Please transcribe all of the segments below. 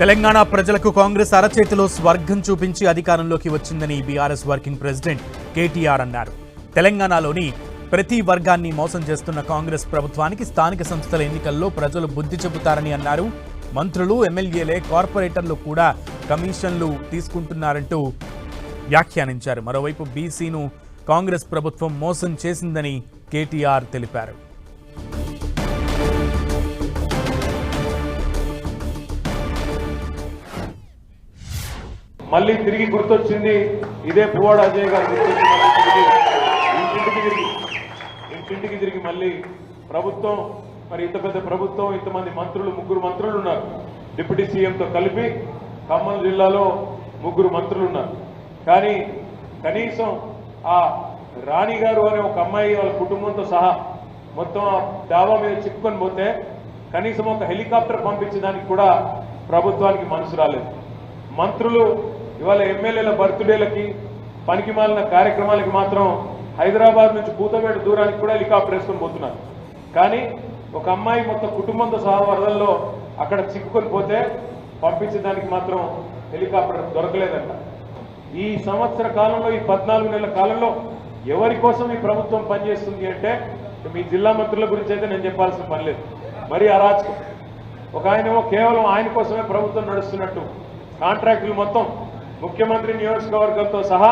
తెలంగాణ ప్రజలకు కాంగ్రెస్ అరచేతిలో స్వర్గం చూపించి అధికారంలోకి వచ్చిందని బీఆర్ఎస్ వర్కింగ్ ప్రెసిడెంట్ కేటీఆర్ అన్నారు. తెలంగాణలోని ప్రతి వర్గాన్ని మోసం చేస్తున్న కాంగ్రెస్ ప్రభుత్వానికి స్థానిక సంస్థల ఎన్నికల్లో ప్రజలు బుద్ధి చెబుతారని అన్నారు. మంత్రులు ఎమ్మెల్యేలే కార్పొరేటర్లు కూడా కమిషన్లు తీసుకుంటున్నారంటూ వ్యాఖ్యానించారు. మరోవైపు బీసీను కాంగ్రెస్ ప్రభుత్వం మోసం చేసిందని కేటీఆర్ తెలిపారు. మళ్ళీ తిరిగి గుర్తొచ్చింది ఇదే పువ్వాడ అజయ్ గారు ఇంటింటికి తిరిగి ఇంటింటికి తిరిగి మళ్ళీ ప్రభుత్వం మరి ఇంత పెద్ద ప్రభుత్వం ఇంతమంది మంత్రులు ముగ్గురు మంత్రులు ఉన్నారు. డిప్యూటీ సీఎంతో కలిపి ఖమ్మం జిల్లాలో ముగ్గురు మంత్రులు ఉన్నారు. కానీ కనీసం ఆ రాణి గారు అనే ఒక అమ్మాయి వాళ్ళ కుటుంబంతో సహా మొత్తం ఆ డాబా మీద చిక్కుకొని పోతే కనీసం ఒక హెలికాప్టర్ పంపించడానికి కూడా ప్రభుత్వానికి మనసు రాలేదు. మంత్రులు ఇవాళ ఎమ్మెల్యేల బర్త్డేలకి పనికి మాలిన కార్యక్రమాలకి మాత్రం హైదరాబాద్ నుంచి పూతమేట దూరానికి కూడా హెలికాప్టర్ వేసుకొని పోతున్నారు. కానీ ఒక అమ్మాయి మొత్తం కుటుంబంతో సహా వరదల్లో అక్కడ చిక్కుకొని పోతే పంపించడానికి మాత్రం హెలికాప్టర్ దొరకలేదంట. ఈ సంవత్సర కాలంలో ఈ పద్నాలుగు నెలల కాలంలో ఎవరి కోసం ఈ ప్రభుత్వం పనిచేస్తుంది అంటే మీ జిల్లా మంత్రుల గురించి అయితే నేను చెప్పాల్సిన పని లేదు. మరి అరాచకం ఒక ఆయనేమో కేవలం ఆయన కోసమే ప్రభుత్వం నడుస్తున్నట్టు. కాంట్రాక్టులు మొత్తం ముఖ్యమంత్రి నియోజకవర్గంతో సహా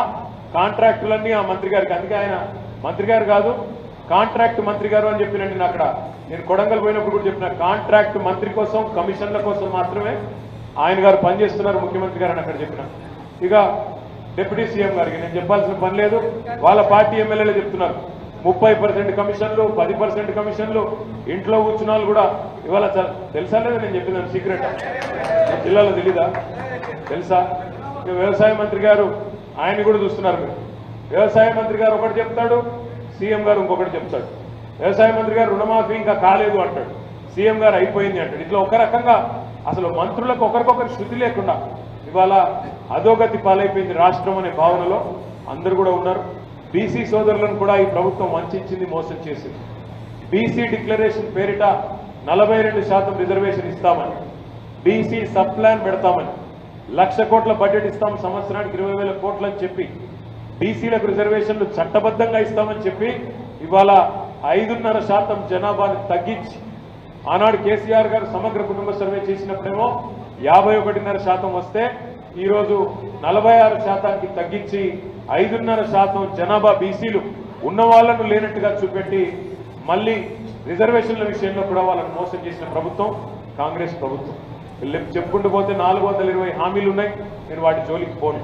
కాంట్రాక్టులన్నీ ఆ మంత్రి గారికి. అందుకే ఆయన మంత్రి గారు కాదు కాంట్రాక్ట్ మంత్రి గారు అని చెప్పినండి నేను అక్కడ నేను కొడంగల్ పోయినప్పుడు కూడా చెప్పిన కాంట్రాక్ట్ మంత్రి కోసం కమిషన్ల కోసం మాత్రమే ఆయన గారు పనిచేస్తున్నారు ముఖ్యమంత్రి గారు అని అక్కడ చెప్పిన. ఇక డిప్యూటీ సీఎం గారికి నేను చెప్పాల్సిన పని లేదు. వాళ్ళ పార్టీ ఎమ్మెల్యేలు చెప్తున్నారు ముప్పై పర్సెంట్ కమిషన్లు పది పర్సెంట్ కమిషన్లు ఇంట్లో కూర్చున్న వాళ్ళు కూడా ఇవాళ తెలుసా లేదా నేను చెప్పినాను సీక్రెట్ జిల్లాలో తెలీదా? తెలుసా? వ్యవసాయ మంత్రి గారు ఆయన కూడా చూస్తున్నారు మీరు. వ్యవసాయ మంత్రి గారు ఒకటి చెప్తాడు సీఎం గారు ఇంకొకటి చెప్తాడు. వ్యవసాయ మంత్రి గారు రుణమాఫీ ఇంకా కాలేదు అంటాడు. సీఎం గారు అయిపోయింది అంటాడు. ఇట్లా ఒక రకంగా అసలు మంత్రులకు ఒకరికొకరు శృతి లేకుండా ఇవాళ అధోగతి పాలైపోయింది రాష్ట్రం అనే భావనలో అందరూ కూడా ఉన్నారు. బీసీ సోదరులను కూడా ఈ ప్రభుత్వం వంచింది మోసం చేసింది. బీసీ డిక్లరేషన్ పేరిట నలభై రెండు శాతం రిజర్వేషన్ ఇస్తామని బీసీ సబ్ ప్లాన్ పెడతామని లక్ష కోట్ల బడ్జెట్ ఇస్తాం సంవత్సరానికి ఇరవై వేల కోట్లు అని చెప్పి బీసీలకు రిజర్వేషన్లు చట్టబద్ధంగా ఇస్తామని చెప్పి ఇవాళ ఐదున్నర శాతం జనాభాని తగ్గించి ఆనాడు కేసీఆర్ గారు సమగ్ర కుటుంబ సర్వే చేసినప్పుడేమో యాభై ఒకటిన్నర శాతం వస్తే ఈరోజు నలభై ఆరు శాతానికి తగ్గించి ఐదున్నర శాతం జనాభా బీసీలు ఉన్న వాళ్ళను లేనట్టుగా చూపెట్టి మళ్ళీ రిజర్వేషన్ల విషయంలో కూడా వాళ్ళని మోసం చేసిన ప్రభుత్వం కాంగ్రెస్ ప్రభుత్వం. చెప్పుకుంటూ పోతే నాలుగు వందల ఇరవై హామీలు ఉన్నాయి నేను వాటి జోలికి పోను